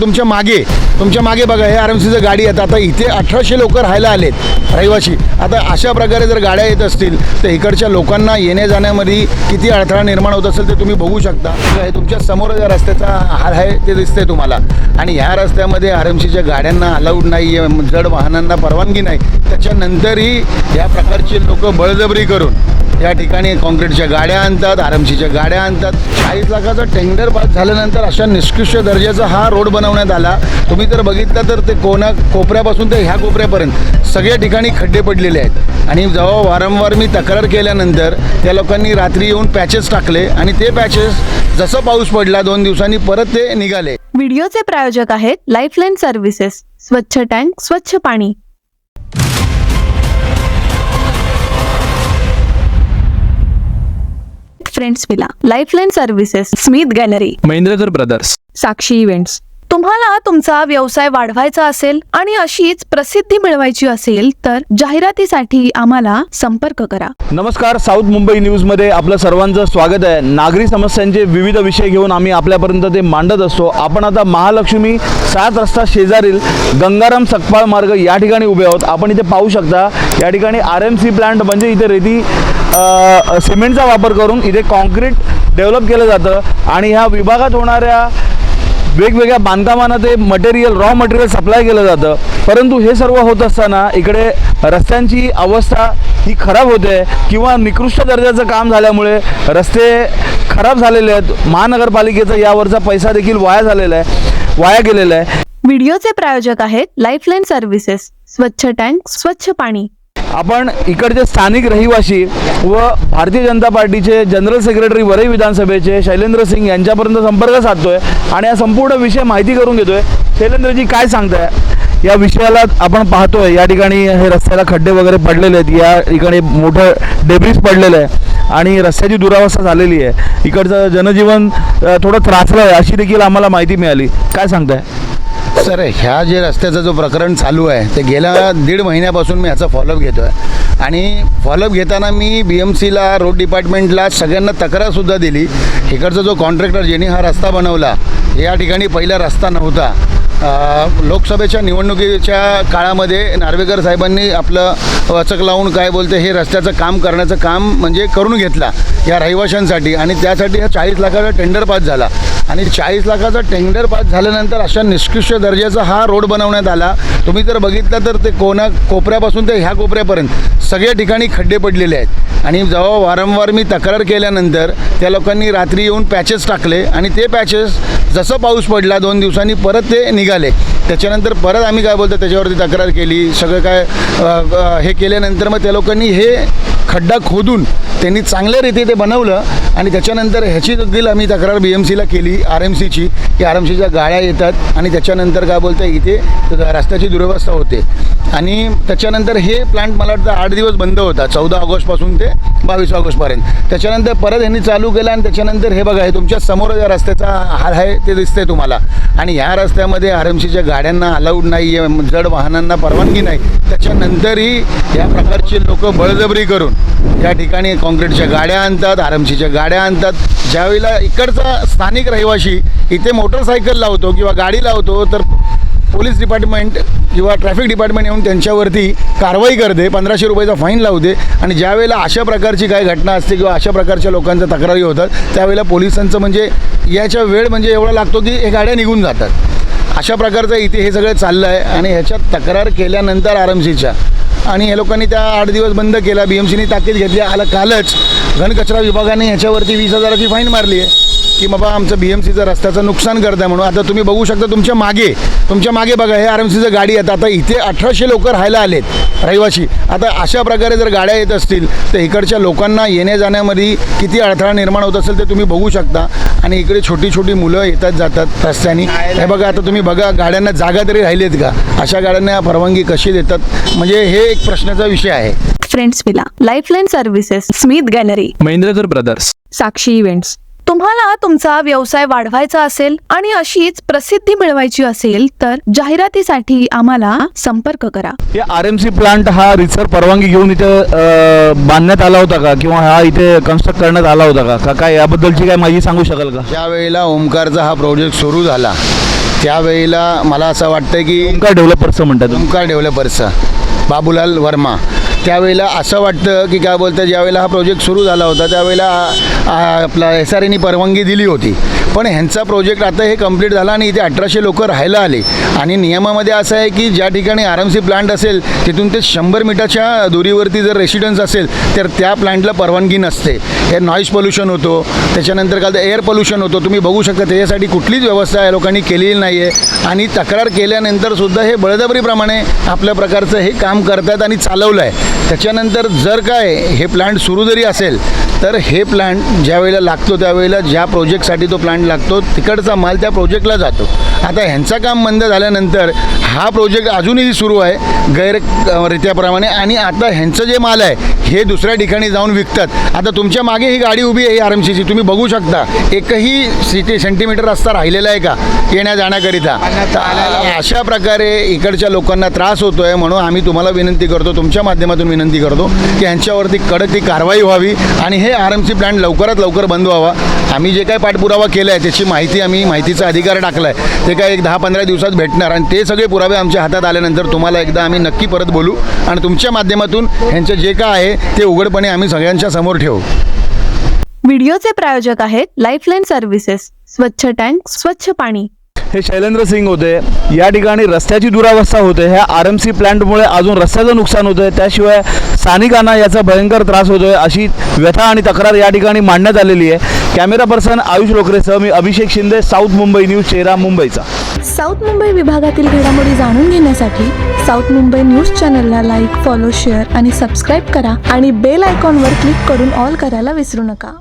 तुमच्या मागे तुमच्या मागे बघा हे आर एम सीचं गाडी येतं आता इथे अठराशे लोक राहायला आलेत रहिवाशी. आता अशा प्रकारे जर गाड्या येत असतील तर इकडच्या लोकांना येण्या जाण्यामध्ये किती अडथळा निर्माण होत असेल ते तुम्ही बघू शकता. हे तुमच्यासमोर ज्या रस्त्याचा हार आहे ते दिसतंय तुम्हाला. आणि ह्या रस्त्यामध्ये आर एम सीच्या गाड्यांना अलाउड नाही आहे जड वाहनांना परवानगी नाही. त्याच्यानंतरही या प्रकारचे लोक बळजबरी करून या ठिकाणी कॉन्क्रीटच्या गाड्या आणतात आर गाड्या आणतात. चाळीस लाखाचा टेंडर पास झाल्यानंतर अशा निष्कृष्ट दर्जाचा हा रोड बनवण्यात आला. तुम्ही जर बघितला तर ते कोणा कोपऱ्यापासून ते ह्या कोपऱ्यापर्यंत सगळ्या ठिकाणी खड्डे पडलेले आहेत. आणि जेव्हा वारंवार मी तक्रार केल्यानंतर त्या लोकांनी रात्री येऊन पॅचेस टाकले आणि ते पॅचेस जसं पाऊस पडला दोन दिवसांनी परत ते निघाले. व्हिडिओचे प्रायोजक आहेत लाईफलाईन सर्व्हिसेस स्वच्छ टँक स्वच्छ पाणी. Friends Villa Lifeline Services Smith Gallery Mahendrakar Brothers Sakshi Events तुम्हाला तुमचा व्यवसाय वाढवायचा असेल आणि अशीच प्रसिद्धी मिळवायची असेल तर जाहिरातीसाठी आम्हाला संपर्क करा. नमस्कार साऊथ मुंबई न्यूजमध्ये आपलं सर्वांचं स्वागत आहे. नागरी समस्यांचे विविध विषय घेऊन आम्ही आपल्यापर्यंत ते मांडत असतो. आपण आता महालक्ष्मी सात रस्ता शेजारील गंगाराम सकपाळ मार्ग या ठिकाणी उभे आहोत. आपण इथे पाहू शकता या ठिकाणी आर एम सी प्लांट म्हणजे इथे रेती सिमेंटचा वापर करून इथे कॉन्क्रीट डेव्हलप केलं जातं आणि ह्या विभागात होणाऱ्या वेगवेगळ्या बांधकामांना ते मटेरियल रॉ मटेरियल सप्लाय केलं जातं. परंतु हे सर्व होत असताना इकडे रस्त्यांची अवस्था ही खराब होते किंवा निकृष्ट दर्जाचं काम झाल्यामुळे रस्ते खराब झालेले आहेत. महानगरपालिकेचा यावरचा पैसा देखील वाया झालेला आहे वाया गेलेला आहे. व्हिडिओचे प्रायोजक आहेत लाईफलाईन सर्व्हिसेस स्वच्छ टँक स्वच्छ पाणी. आपण इकडचे स्थानिक रहिवासी व भारतीय जनता पार्टीचे जनरल सेक्रेटरी वरई विधानसभेचे शैलेंद्र सिंग यांच्यापर्यंत संपर्क साधतोय आणि हा संपूर्ण विषय माहिती करून घेतोय. शैलेंद्रजी काय सांगताय? या विषयाला आपण पाहतोय. या ठिकाणी हे रस्त्याला खड्डे वगैरे पडलेले आहेत. या ठिकाणी मोठं डेब्रिज पडलेलं आहे आणि रस्त्याची दुरावस्था झालेली आहे. इकडचं जनजीवन थोडं त्रासलं आहे अशी देखील आम्हाला माहिती मिळाली. काय सांगताय? सर ह्या जे रस्त्याचं जो प्रकरण चालू आहे ते गेल्या दीड महिन्यापासून मी ह्याचा फॉलोअप घेतो आहे आणि फॉलोअप घेताना मी बी एम सीला रोड डिपार्टमेंटला सगळ्यांना तक्रारसुद्धा दिली. इकडचा जो कॉन्ट्रॅक्टर ज्यांनी हा रस्ता बनवला या ठिकाणी पहिला रस्ता नव्हता. लोकसभेच्या निवडणुकीच्या काळामध्ये नार्वेकर साहेबांनी आपलं वचक लावून काय बोलते हे रस्त्याचं काम करण्याचं काम म्हणजे करून घेतला या रहिवाशांसाठी. आणि त्यासाठी हा चाळीस लाखाचा टेंडर पास झाला. आणि चाळीस लाखाचा टेंडर पास झाल्यानंतर अशा निष्कृष्ट दर्जाचा हा रोड बनवण्यात आला. तुम्ही जर बघितलं तर ते कोणा कोपऱ्यापासून ते ह्या कोपऱ्यापर्यंत सगळ्या ठिकाणी खड्डे पडलेले आहेत. आणि जेव्हा वारंवार मी तक्रार केल्यानंतर त्या लोकांनी रात्री येऊन पॅचेस टाकले आणि ते पॅचेस जसं पाऊस पडला दोन दिवसांनी परत ते निघाले. त्याच्यानंतर परत आम्ही काय बोलतो त्याच्यावरती तक्रार केली सगळं काय हे केल्यानंतर मग त्या लोकांनी हे खड्डा खोदून त्यांनी चांगल्या रीती ते बनवलं. आणि त्याच्यानंतर ह्याची देखील आम्ही तक्रार बी एम सीला केली आर एम सीची की आर एम सीच्या गाड्या येतात आणि त्याच्यानंतर काय बोलतं इथे रस्त्याची दुरवस्था होते. आणि त्याच्यानंतर हे प्लांट मला वाटतं आठ दिवस बंद होता चौदा ऑगस्टपासून ते बावीस ऑगस्टपर्यंत. त्याच्यानंतर परत ह्यांनी चालू केलं आणि त्याच्यानंतर हे बघा हे तुमच्यासमोर ज्या रस्त्याचा हाल आहे ते दिसते तुम्हाला. आणि ह्या रस्त्यामध्ये आर एम सीच्या गाड्यांना अलाउड नाही आहे जड वाहनांना परवानगी नाही. त्याच्यानंतरही या प्रकारचे लोक बळजबरी करून या ठिकाणी कॉन्क्रीटच्या गाड्या आणतात आर एम सीच्या गाड्या गाड्या आणतात. ज्यावेळेला इकडचा स्थानिक रहिवाशी इथे मोटरसायकल लावतो किंवा गाडी लावतो तर पोलीस डिपार्टमेंट किंवा ट्रॅफिक डिपार्टमेंट येऊन त्यांच्यावरती कारवाई करते. पंधराशे रुपयाचा फाईन लावते. आणि ज्यावेळेला अशा प्रकारची काही घटना असते किंवा अशा प्रकारच्या लोकांच्या तक्रारी होतात त्यावेळेला पोलिसांचं म्हणजे याच्या वेळ म्हणजे एवढा लागतो की हे गाड्या निघून जातात. अशा प्रकारचं इथे हे सगळं चाललं आहे आणि ह्याच्यात तक्रार केल्यानंतर आर एम सीच्या. आणि या लोकांनी त्या आठ दिवस बंद केला. बी एम सीने ताकीद घेतली. आला कालच घनकचरा विभागाने ह्याच्यावरती वीस हजाराची फाईन मारली आहे. की बाबा आमचं बी एम सीचं रस्त्याचं नुकसान करताय म्हणून. आता तुम्ही बघू शकता तुमच्या मागे तुमच्या मागे बघा हे आर एम सीचं गाडी येतं आता इथे अठराशे लोक राहायला आलेत रहिवाशी. आता अशा प्रकारे जर गाड्या येत असतील तर इकडच्या लोकांना येण्या जाण्यामध्ये किती अडथळा निर्माण होत असेल ते तुम्ही बघू शकता. आणि इकडे छोटी छोटी मुलं येतात जातात रस्त्याने. हे बघा आता तुम्ही बघा गाड्यांना जागा तरी राहिलीत का? अशा गाड्यांना परवानगी कशी देतात? म्हणजे हे एक प्रश्नाचा विषय आहे. Friends Villa Lifeline Services Smith Gallery Mahendrakar Brothers Sakshi Events तुम्हाला तुमचा व्यवसाय वाढवायचा असेल आणि अशीच प्रसिद्धी मिळवायची असेल तर जाहिरातीसाठी आम्हाला संपर्क करा. हे आर एम सी प्लांट हा रिसर परवानगी घेऊन इथे बांधण्यात आला होता का? किंवा हा इथे कन्स्ट्रक्ट करण्यात आला होता का? का काय याबद्दलची काय माहिती सांगू शकाल का? ज्या वेळेला ओमकारचा हा प्रोजेक्ट सुरू झाला त्यावेळेला मला असं वाटतं की ओमकार डेव्हलपर्सचं म्हणतात. ओमकार डेव्हलपर्सचा बाबूलाल वर्मा. त्यावेळेला असं वाटतं की काय बोलतं ज्यावेळेला हा प्रोजेक्ट सुरू झाला होता त्यावेळेला आपला एस आर एनी परवानगी दिली होती. पण ह्यांचा प्रोजेक्ट आता हे कंप्लीट झाला आणि इथे अठराशे लोक राहायला आले. आणि नियमामध्ये असं आहे की ज्या ठिकाणी आर एम सी प्लांट असेल तिथून ते शंभर मीटरच्या दुरीवरती जर रेसिडन्स असेल तर त्या प्लांटला परवानगी नसते. हे नॉईज पोल्युशन होतो त्याच्यानंतर काय एअर पोल्युशन होतो. तुम्ही बघू शकता त्याच्यासाठी कुठलीच व्यवस्था या लोकांनी केलेली नाही आहे आणि तक्रार केल्यानंतरसुद्धा हे बळजबरीप्रमाणे आपल्या प्रकारचं हे काम करतात आणि चालवलं आहे त्याच्यानंतर जर काय हे प्लांट सुरू जरी असेल तर हे प्लांट ज्या वेळेला लागतो त्यावेळेला ज्या प्रोजेक्टसाठी तो प्लांट लागतो तिकडचा माल त्या प्रोजेक्टला जातो. आता ह्यांचा काम बंद झाल्यानंतर हा प्रोजेक्ट अजूनही सुरू आहे गैररित्याप्रमाणे आणि आता ह्यांचं जे माल आहे हे दुसऱ्या ठिकाणी जाऊन विकतात. आता तुमच्या मागे ही गाडी उभी आहे आर एम सीची तुम्ही बघू शकता. एकही सिटी सेंटीमीटर रस्ता राहिलेला आहे का? येण्या जाण्याकरिता. तर अशा प्रकारे इकडच्या लोकांना त्रास होतो आहे म्हणून आम्ही तुम्हाला विनंती करतो तुमच्या माध्यमातून विनंती करतो की ह्यांच्यावरती कडक ती कारवाई व्हावी. आणि हे आर एम सी प्लांट लवकरात लवकर बंद व्हावा. आम्ही जे काही पाठपुरावा केला आहे त्याची माहिती आम्ही माहितीचा अधिकार टाकला आहे ते काय एक दहा पंधरा दिवसात भेटणार आणि ते सगळे पुरावे आमच्या हातात आल्यानंतर तुम्हाला एकदा आम्ही नक्की परत बोलू आणि तुमच्या माध्यमातून ह्यांचं जे काय आहे ते उघडपणे आम्ही सगळ्यांच्या समोर ठेवू. व्हिडिओचे प्रायोजक आहेत लाईफलाईन सर्व्हिसेस स्वच्छ टँक स्वच्छ पाणी. हे शैलेंद्र सिंग होते. या ठिकाणी रस्त्याची दुरावस्था होते. ह्या आर एम सी प्लांटमुळे अजून रस्त्याचं नुकसान होतं आहे त्याशिवाय स्थानिकांना याचा भयंकर त्रास होतो आहे अशी व्यथा आणि तक्रार या ठिकाणी मांडण्यात आलेली आहे. कॅमेरा पर्सन आयुष लोकरेसह मी अभिषेक शिंदे साऊथ मुंबई न्यूज चेहरा मुंबईचा. साऊथ मुंबई विभागातील घडामोडी जाणून घेण्यासाठी साऊथ मुंबई न्यूज चॅनलला लाईक फॉलो शेअर आणि सबस्क्राईब करा आणि बेल आयकॉनवर क्लिक करून ऑल करायला विसरू नका.